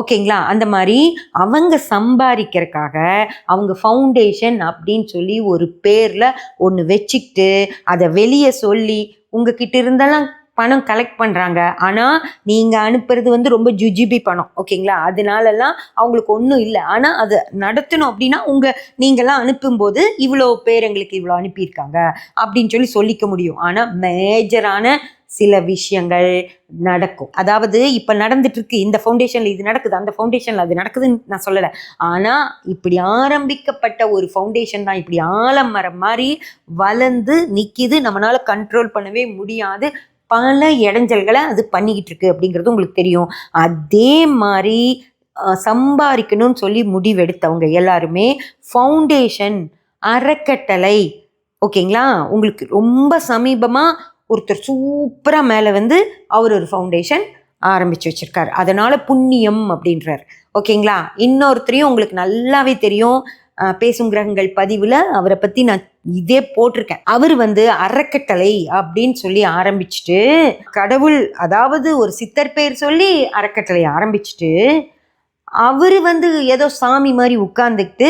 ஓகேங்களா? அந்த மாதிரி அவங்க சம்பாதிக்கிறதுக்காக அவங்க ஃபவுண்டேஷன் அப்படின்னு சொல்லி ஒரு பேரில் ஒன்று வச்சுக்கிட்டு அதை வெளியே சொல்லி உங்ககிட்ட இருந்தெல்லாம் பணம் கலெக்ட் பண்ணுறாங்க ஆனால் நீங்கள் அனுப்புறது வந்து ரொம்ப ஜுஜிபி பணம் ஓகேங்களா? அதனாலலாம் அவங்களுக்கு ஒன்றும் இல்லை. ஆனால் அதை நடத்தணும் அப்படின்னா உங்கள் நீங்களாம் அனுப்பும்போது இவ்வளோ பேர் எங்களுக்கு இவ்வளோ அனுப்பியிருக்காங்க அப்படின்னு சொல்லி சொல்லிக்க முடியும். ஆனால் மேஜரான சில விஷயங்கள் நடக்கும். அதாவது இப்போ நடந்துட்டு இருக்கு இந்த ஃபவுண்டேஷனில் இது நடக்குது அந்த ஃபவுண்டேஷனில் அது நடக்குதுன்னு நான் சொல்லலை. ஆனால் இப்படி ஆரம்பிக்கப்பட்ட ஒரு ஃபவுண்டேஷன் தான் இப்படி ஆலமரம் மாதிரி வளர்ந்து நிற்கிது நம்மளால் கண்ட்ரோல் பண்ணவே முடியாது. பல இடைஞ்சல்களை அது பண்ணிக்கிட்டு இருக்கு அப்படிங்கிறது உங்களுக்கு தெரியும். அதே மாதிரி சம்பாதிக்கணும்னு சொல்லி முடிவெடுத்தவங்க எல்லாருமே ஃபவுண்டேஷன் அறக்கட்டளை ஓகேங்களா? உங்களுக்கு ரொம்ப சமீபமாக ஒருத்தர் சூப்பராக மேலே வந்து அவர் ஒரு ஃபவுண்டேஷன் ஆரம்பித்து வச்சுருக்கார். அதனால் புண்ணியம் அப்படின்றார். ஓகேங்களா? இன்னொருத்தரையும் உங்களுக்கு நல்லாவே தெரியும். பேசும் கிரகங்கள் பதிவில் அவரை பற்றி நான் இதே போட்டிருக்கேன். அவர் வந்து அறக்கட்டளை அப்படின்னு சொல்லி ஆரம்பிச்சுட்டு கடவுள் அதாவது ஒரு சித்தர் பேர் சொல்லி அறக்கட்டளை ஆரம்பிச்சுட்டு அவர் வந்து ஏதோ சாமி மாதிரி உட்கார்ந்துக்கிட்டு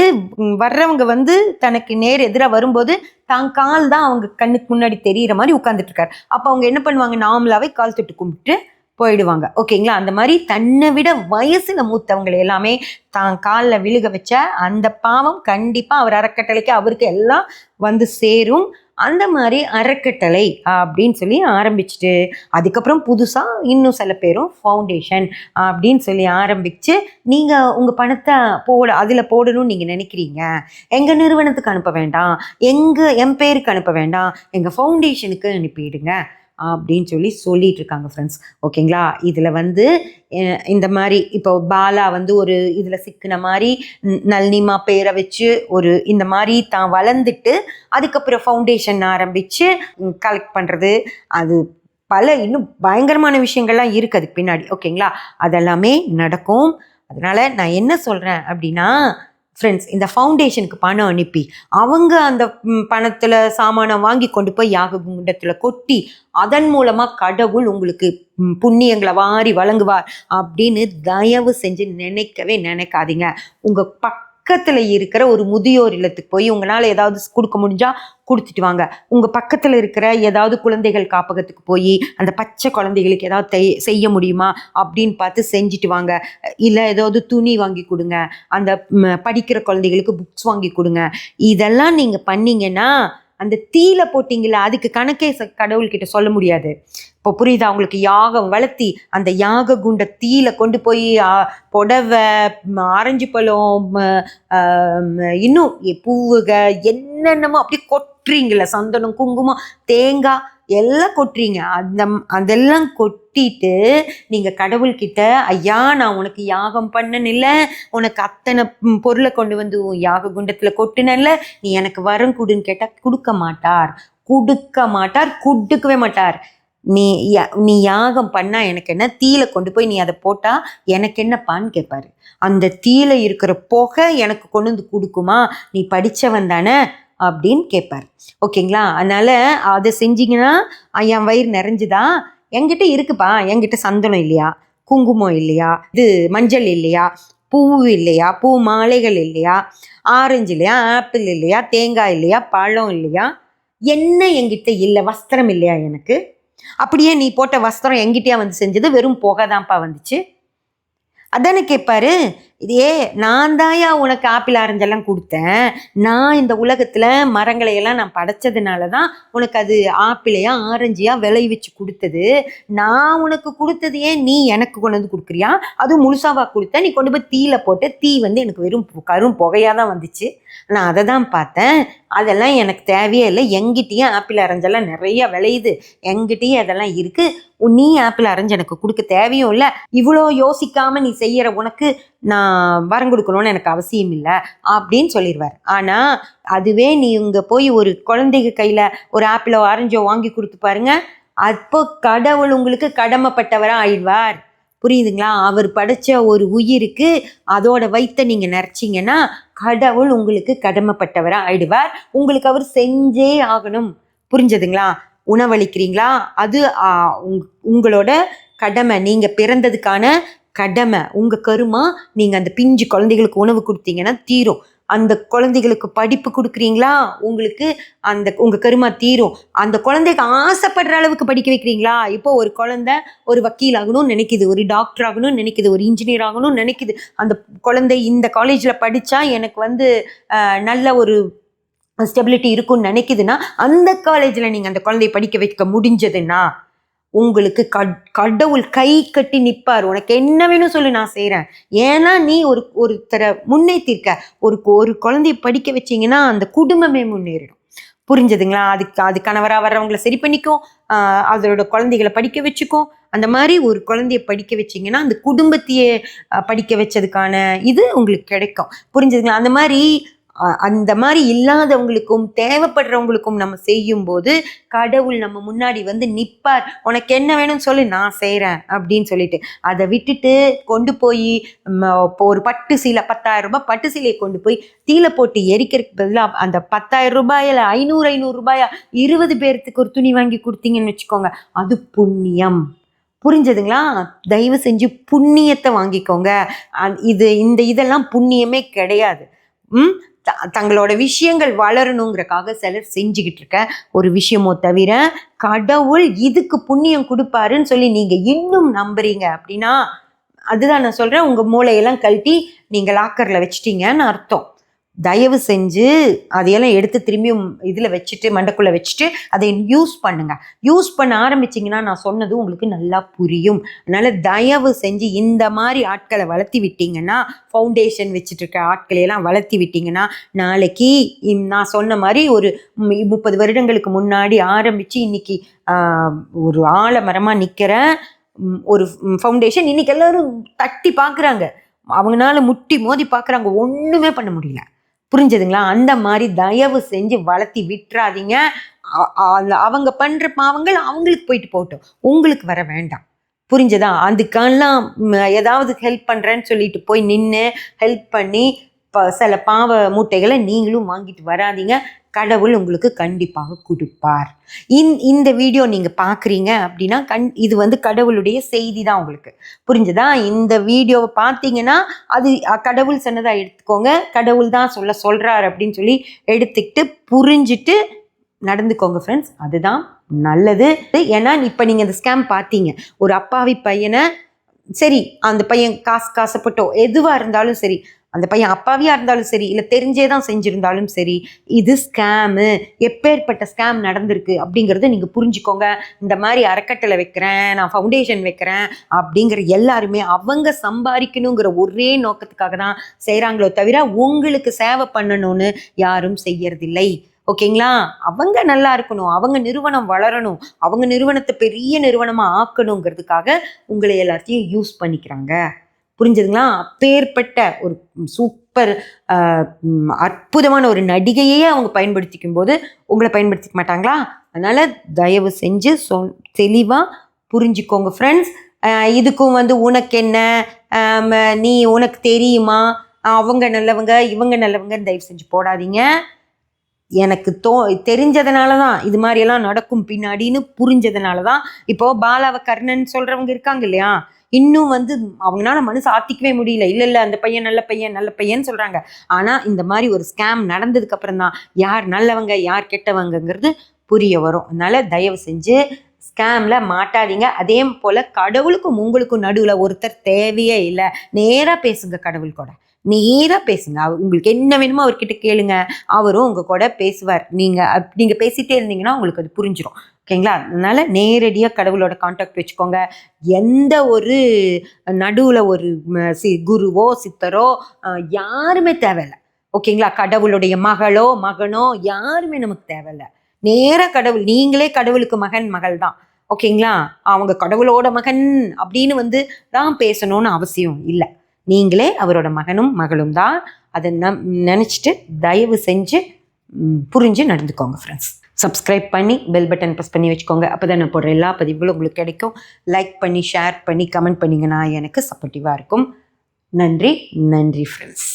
வர்றவங்க வந்து தனக்கு நேர் எதிராக வரும்போது தான் கால் தான் அவங்க கண்ணுக்கு முன்னாடி தெரியிற மாதிரி உட்காந்துட்டு இருக்காரு. அப்போ அவங்க என்ன பண்ணுவாங்க? நார்மலாகவே கால் தொட்டு கும்பிட்டு போயிடுவாங்க. ஓகேங்களா? அந்த மாதிரி தன்னை விட வயசுல மூத்தவங்களை எல்லாமே தான் காலில் விழுக வச்ச அந்த பாவம் கண்டிப்பாக அவர் அறக்கட்டளைக்கு அவருக்கு எல்லாம் வந்து சேரும். அந்த மாதிரி அறக்கட்டளை அப்படின்னு சொல்லி ஆரம்பிச்சுட்டு அதுக்கப்புறம் புதுசாக இன்னும் சில பேரும் ஃபவுண்டேஷன் அப்படின்னு சொல்லி ஆரம்பித்து நீங்கள் உங்கள் பணத்தை போட அதில் போடணும்னு நீங்கள் நினைக்கிறீங்க. எங்கள் நிறுவனத்துக்கு அனுப்ப வேண்டாம். எங்கள் என் பேருக்கு அனுப்ப வேண்டாம். எங்கள் ஃபவுண்டேஷனுக்கு அனுப்பிடுங்க. அப்படின்னு சொல்லி சொல்லிட்டு இருக்காங்க ஃப்ரெண்ட்ஸ் ஓகேங்களா இதில் வந்து இந்த மாதிரி இப்போ பாலா வந்து ஒரு இதில் சிக்கின மாதிரி நளினிமா பேரை வச்சு ஒரு இந்த மாதிரி தான் வளர்ந்துட்டு அதுக்கப்புறம் ஃபவுண்டேஷன் ஆரம்பித்து கலெக்ட் பண்ணுறது அது பல இன்னும் பயங்கரமான விஷயங்கள்லாம் இருக்குது அதுக்கு பின்னாடி. ஓகேங்களா அதெல்லாமே நடக்கும். அதனால் நான் என்ன சொல்கிறேன் அப்படின்னா ஃப்ரெண்ட்ஸ் இந்த ஃபவுண்டேஷனுக்கு பணம் அனுப்பி அவங்க அந்த பணத்தில் சாமானை வாங்கி கொண்டு போய் யாக குண்டத்தில் கொட்டி அதன் மூலமாக கடவுள் உங்களுக்கு புண்ணியங்களை வாரி வழங்குவார் அப்படின்னு தயவு செஞ்சு நினைக்கவே நினைக்காதீங்க. உங்கள் பக்கத்தில் இருக்கிற ஒரு முதியோர் இல்லத்துக்கு போய் உங்களால் ஏதாவது கொடுக்க முடிஞ்சால் கொடுத்துட்டு வாங்க. உங்கள் பக்கத்தில் இருக்கிற ஏதாவது குழந்தைகள் காப்பகத்துக்கு போய் அந்த பச்சை குழந்தைகளுக்கு ஏதாவது செய்ய முடியுமா? அப்படின்னு பார்த்து செஞ்சுட்டு வாங்க. இல்லை ஏதாவது துணி வாங்கி கொடுங்க. அந்த படிக்கிற குழந்தைகளுக்கு புக்ஸ் வாங்கி கொடுங்க. இதெல்லாம் நீங்கள் பண்ணீங்கன்னா அந்த தீல போட்டிங்களா அதுக்கு கணக்கே ச- கடவுள்கிட்ட சொல்ல முடியாது. இப்போ புரியுதா? அவங்களுக்கு யாகம் வளர்த்தி அந்த யாக குண்ட தீல கொண்டு போய் புடவை ஆரஞ்சு பழம் இன்னும் பூவுக என்னென்னமோ அப்படியே கொட்டுறீங்கள சந்தனம் குங்குமம் தேங்காய் எல்லாம் கொட்டுறீங்க. அந்த அதெல்லாம் கொட்டிட்டு நீங்கள் கடவுள்கிட்ட ஐயா நான் உனக்கு யாகம் பண்ணனில்ல. உனக்கு அத்தனை பொருளை கொண்டு வந்து யாக குண்டத்தில் கொட்டுனல்ல. நீ எனக்கு வரம் கொடுன்னு கேட்டால் கொடுக்க மாட்டார். கொடுக்க மாட்டார் கொடுக்கவே மாட்டார். நீ நீ யாகம் பண்ணால் எனக்கு என்ன? தீயில கொண்டு போய் நீ அதை போட்டா எனக்கு என்னப்பான்னு கேட்பாரு அந்த தீல இருக்கிற புகை எனக்கு கொண்டு வந்து கொடுக்குமா? நீ படிச்சவன் தானே? அப்படின்னு கேட்பார் ஓகேங்களா? அதனால் அதை செஞ்சீங்கன்னா என் வயிறு நிறைஞ்சுதா? என்கிட்ட இருக்குப்பா. என்கிட்ட சந்தனம் இல்லையா? குங்குமம் இல்லையா? இது மஞ்சள் இல்லையா? பூ இல்லையா? பூ மாலைகள் இல்லையா? ஆரஞ்சு இல்லையா? ஆப்பிள் இல்லையா? தேங்காய் இல்லையா? பழம் இல்லையா? என்ன என்கிட்ட இல்லை? வஸ்திரம் இல்லையா எனக்கு? அப்படியே நீ போட்ட வஸ்திரம் எங்கிட்டயா வந்து செஞ்சது? வெறும் புகை தான்ப்பா வந்துச்சு. அதானே கேட்பாரு இதே நான் தாயா உனக்கு ஆப்பிள் ஆரஞ்செல்லாம் கொடுத்தேன். நான் இந்த உலகத்தில் மரங்களை எல்லாம் நான் படைச்சதுனால தான் உனக்கு அது ஆப்பிளையா ஆரஞ்சியா விளைவிச்சு கொடுத்தது. நான் உனக்கு கொடுத்தது ஏன் நீ எனக்கு கொண்டு வந்து கொடுக்குறியா? அதுவும் முழுசாவா கொடுத்த நீ கொண்டு போய் தீயில போட்ட தீ வந்து எனக்கு வெறும் பு- கரும் புகையாக தான் வந்துச்சு. நான் அதை தான் பார்த்தேன். அதெல்லாம் எனக்கு தேவையே இல்லை. எங்கிட்டேயும் ஆப்பிள் அரைஞ்செல்லாம் நிறைய விளையுது. எங்கிட்டயும் அதெல்லாம் இருக்கு. நீ ஆப்பிள் அரைஞ்சு எனக்கு கொடுக்க தேவையும் இல்லை. இவ்வளோ யோசிக்காம நீ செய்யற உனக்கு நான் வரம் கொடுக்கணும்னு எனக்கு அவசியம் இல்லை அப்படின்னு சொல்லிடுவார் ஆனால் அதுவே நீ இங்கே போய் ஒரு குழந்தைங்க கையில் ஒரு ஆப்பிளோ ஆரஞ்சோ வாங்கி கொடுத்து பாருங்க அப்போ கடவுள் உங்களுக்கு கடமைப்பட்டவராக ஆயிடுவார். புரியுதுங்களா? அவர் படைச்ச ஒரு உயிருக்கு அதோட வயித்தை நீங்கள் நிறச்சிங்கன்னா கடவுள் உங்களுக்கு கடமைப்பட்டவராக ஆயிடுவார். உங்களுக்கு அவர் செஞ்சே ஆகணும். புரிஞ்சதுங்களா? உணவளிக்கிறீங்களா? அது உங்- உங்களோட கடமை. நீங்கள் பிறந்ததுக்கான கடமை உங்கள் கருமா நீங்கள் அந்த பிஞ்சு குழந்தைகளுக்கு உணவு கொடுத்தீங்கன்னா தீரும். அந்த குழந்தைகளுக்கு படிப்பு கொடுக்குறீங்களா? உங்களுக்கு அந்த உங்கள் கருமா தீரும். அந்த குழந்தைக்கு ஆசைப்படுற அளவுக்கு படிக்க வைக்கிறீங்களா? இப்போ ஒரு குழந்தை ஒரு வக்கீல் ஆகணும்னு நினைக்குது ஒரு டாக்டர் ஆகணும்னு நினைக்குது ஒரு இன்ஜினியர் ஆகணும்னு நினைக்குது. அந்த குழந்தை இந்த காலேஜில் படித்தா எனக்கு வந்து நல்ல ஒரு ஸ்டெபிலிட்டி இருக்கும்னு நினைக்குதுன்னா அந்த காலேஜில் நீங்கள் அந்த குழந்தைய படிக்க வைக்க முடிஞ்சதுன்னா உங்களுக்கு கட் கடவுள் கை கட்டி நிற்பார் உனக்கு என்ன வேணும் சொல்லு நான் செய்கிறேன் ஏன்னா நீ ஒரு ஒருத்தரை முன்னேற்றிருக்க ஒரு ஒரு குழந்தைய படிக்க வச்சிங்கன்னா அந்த குடும்பமே முன்னேறிடும். புரிஞ்சதுங்களா? அதுக்கு அது கணவராக வர்றவங்களை சரி பண்ணிக்கும் அதோட குழந்தைகளை படிக்க வச்சுக்கும் அந்த மாதிரி ஒரு குழந்தைய படிக்க வச்சிங்கன்னா அந்த குடும்பத்தையே படிக்க வச்சதுக்கான இது உங்களுக்கு கிடைக்கும். புரிஞ்சதுங்களா? அந்த மாதிரி அந்த மாதிரி இல்லாதவங்களுக்கும் தேவைப்படுறவங்களுக்கும் நம்ம செய்யும்போது கடவுள் நம்ம முன்னாடி வந்து நிற்பார் உனக்கு என்ன வேணும்னு சொல்லி நான் செய்கிறேன் அப்படின்னு சொல்லிட்டு. அதை விட்டுட்டு கொண்டு போய் இப்போ ஒரு பட்டு சீலை பத்தாயிரம் ரூபாய் பட்டு சீலையை கொண்டு போய் தீலை போட்டு எரிக்கிறதுக்கு பதிலாக அந்த பத்தாயிரம் ரூபாயில ஐநூறு ஐநூறு ரூபாயா இருபது பேர்த்துக்கு ஒரு துணி வாங்கி கொடுத்தீங்கன்னு வச்சுக்கோங்க அது புண்ணியம். புரிஞ்சதுங்களா? தயவு செஞ்சு புண்ணியத்தை வாங்கிக்கோங்க. இது இந்த இதெல்லாம் புண்ணியமே கிடையாது. ம்? தங்களோட விஷயங்கள் வளரணுங்கிறக்காக சிலர் செஞ்சுக்கிட்டு இருக்க ஒரு விஷயமோ தவிர கடவுள் இதுக்கு புண்ணியம் கொடுப்பாருன்னு சொல்லி நீங்க இன்னும் நம்புறீங்க அப்படின்னா அதுதான் நான் சொல்றேன். உங்க மூளையெல்லாம் கழட்டி நீங்க லாக்கர்ல வச்சிட்டீங்கன்னு அர்த்தம். தயவு செஞ்சு அதையெல்லாம் எடுத்து திரும்பியும் இதில் வச்சுட்டு மண்டக்குள்ளே வச்சுட்டு அதை யூஸ் பண்ணுங்க. யூஸ் பண்ண ஆரம்பிச்சிங்கன்னா நான் சொன்னது உங்களுக்கு நல்லா புரியும். அதனால் தயவு செஞ்சு இந்த மாதிரி ஆட்களை வளர்த்தி விட்டிங்கன்னா ஃபவுண்டேஷன் வச்சுட்டு இருக்க ஆட்களையெல்லாம் வளர்த்தி விட்டிங்கன்னா நாளைக்கு நான் சொன்ன மாதிரி ஒரு முப்பது வருடங்களுக்கு முன்னாடி ஆரம்பித்து இன்னைக்கு ஒரு ஆலமரமாக நிற்கிற ஒரு ஃபவுண்டேஷன் இன்னைக்கு எல்லாரும் தட்டி பார்க்குறாங்க. அவங்களால முட்டி மோதி பார்க்குறாங்க. ஒன்றுமே பண்ண முடியல. புரிஞ்சதுங்களா? அந்த மாதிரி தயவு செஞ்சு வளர்த்தி விட்டுறாதீங்க. அவங்க பண்ணுற பாவங்கள் அவங்களுக்கு போயிட்டு போகட்டும். உங்களுக்கு வர வேண்டாம். புரிஞ்சதா? அதுக்கெல்லாம் ஏதாவது ஹெல்ப் பண்ணுறேன்னு சொல்லிட்டு போய் நின்று ஹெல்ப் பண்ணி ப சில பாவ மூட்டைகளை நீங்களும் வாங்கிட்டு வராதீங்க. கடவுள் உங்களுக்கு கண்டிப்பாக கொடுப்பார். இந் இந்த வீடியோ நீங்கள் பார்க்குறீங்க அப்படின்னா கண் இது வந்து கடவுளுடைய செய்தி தான் உங்களுக்கு. புரிஞ்சதா? இந்த வீடியோவை பார்த்தீங்கன்னா அது கடவுள் சொன்னதாக எடுத்துக்கோங்க. கடவுள் தான் சொல்ல சொல்கிறார் அப்படின்னு சொல்லி எடுத்துக்கிட்டு புரிஞ்சிட்டு நடந்துக்கோங்க ஃப்ரெண்ட்ஸ் அதுதான் நல்லது. ஏன்னா இப்போ நீங்கள் இந்த ஸ்கேம் பார்த்தீங்க. ஒரு அப்பாவி பையனை சரி அந்த பையன் காசு காசப்பட்டோ எதுவாக இருந்தாலும் சரி அந்த பையன் அப்பாவியாக இருந்தாலும் சரி இல்லை தெரிஞ்சே தான் செஞ்சுருந்தாலும் சரி இது ஸ்கேமு எப்பேற்பட்ட ஸ்கேம் நடந்திருக்கு அப்படிங்கிறத நீங்கள் புரிஞ்சுக்கோங்க. இந்த மாதிரி அறக்கட்டளை வைக்கிறேன் நான் ஃபவுண்டேஷன் வைக்கிறேன் அப்படிங்கிற எல்லாருமே அவங்க சம்பாதிக்கணுங்கிற ஒரே நோக்கத்துக்காக தான் செய்கிறாங்களோ தவிர உங்களுக்கு சேவை பண்ணணும்னு யாரும் செய்யறதில்லை. ஓகேங்களா? அவங்க நல்லா இருக்கணும் அவங்க நிறுவனம் வளரணும் அவங்க நிறுவனத்தை பெரிய நிறுவனமாக ஆக்கணுங்கிறதுக்காக உங்களை எல்லாத்தையும் யூஸ் பண்ணிக்கிறாங்க. புரிஞ்சுதுங்களா? அப்பேற்பட்ட ஒரு சூப்பர் அற்புதமான ஒரு நடிகையே அவங்க பயன்படுத்திக்கும் போது உங்களை பயன்படுத்திக்க மாட்டாங்களா? அதனால் தயவு செஞ்சு சொல் தெளிவாக புரிஞ்சுக்கோங்க ஃப்ரெண்ட்ஸ் இதுக்கும் வந்து உனக்கு என்ன நீ உனக்கு தெரியுமா? அவங்க நல்லவங்க இவங்க நல்லவங்க தயவு செஞ்சு போடாதீங்க. எனக்கு தோ தெரிஞ்சதுனால தான் இது மாதிரியெல்லாம் நடக்கும் பின்னாடின்னு புரிஞ்சதுனால தான் இப்போது பாலாவ கர்ணன் சொல்கிறவங்க இருக்காங்க இல்லையா? இன்னும் வந்து அவங்களால மனசு ஆத்திக்கவே முடியல. இல்லை இல்லை அந்த பையன் நல்ல பையன் நல்ல பையன் சொல்கிறாங்க ஆனால் இந்த மாதிரி ஒரு ஸ்கேம் நடந்ததுக்கு அப்புறம் தான் யார் நல்லவங்க யார் கெட்டவங்கங்கிறது புரிய வரும். அதனால் தயவு செஞ்சு ஸ்கேமில் மாட்டாதீங்க. அதே போல் கடவுளுக்கும் உங்களுக்கும் நடுவில் ஒருத்தர் தேவையே இல்லை. நேராக பேசுங்க கடவுள் கூட. நேராக பேசுங்க. அவ- உங்களுக்கு என்ன வேணுமோ அவர்கிட்ட கேளுங்க. அவரும் உங்க கூட பேசுவார். நீங்கள் அப்- நீங்க பேசிட்டே இருந்தீங்கன்னா உங்களுக்கு அது புரிஞ்சிடும் ஓகேங்களா? அதனால நேரடியாக கடவுளோட காண்டாக்ட் வச்சுக்கோங்க. எந்த ஒரு நடுவில் ஒரு சி குருவோ சித்தரோ யாருமே தேவையில்லை. ஓகேங்களா? கடவுளுடைய மகளோ மகனோ யாருமே நமக்கு தேவையில்லை. நேராக கடவுள் நீங்களே கடவுளுக்கு மகன் மகள் தான். ஓகேங்களா? அவங்க கடவுளோட மகன் அப்படின்னு வந்து தான் பேசணும்னு அவசியம் இல்லை. நீங்களே அவரோட மகனும் மகளும் தான். அதை நம் நினச்சிட்டு தயவு செஞ்சு புரிஞ்சு நடந்துக்கோங்க ஃப்ரெண்ட்ஸ் சப்ஸ்கிரைப் பண்ணி பெல் பட்டன் ப்ரெஸ் பண்ணி வச்சுக்கோங்க. அப்போ தான் நான் போடுற எல்லா பதிவுகளும் உங்களுக்கு கிடைக்கும். லைக் பண்ணி ஷேர் பண்ணி கமெண்ட் பண்ணிங்கன்னா எனக்கு சப்போர்ட்டிவாக இருக்கும். நன்றி நன்றி ஃப்ரெண்ட்ஸ்